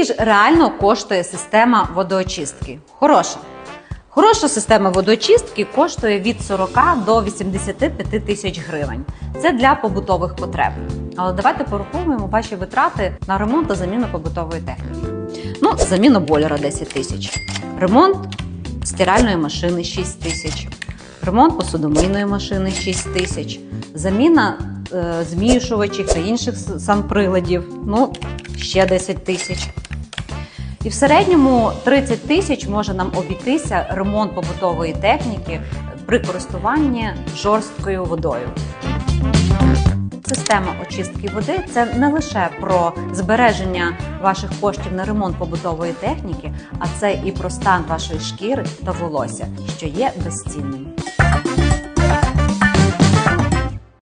Скільки ж реально коштує система водоочистки? Хороша. Хороша система водоочистки коштує від 40 до 85 тисяч гривень. Це для побутових потреб. Але давайте порахуємо ваші витрати на ремонт та заміну побутової техніки. Ну, заміна бойлера 10 тисяч, ремонт стиральної машини 6 тисяч, ремонт посудомийної машини 6 тисяч, заміна е, змішувачів та інших санприладів ну, ще 10 тисяч. І в середньому 30 тисяч може нам обійтися ремонт побутової техніки при користуванні жорсткою водою. Система очистки води це не лише про збереження ваших коштів на ремонт побутової техніки, а це і про стан вашої шкіри та волосся, що є безцінним.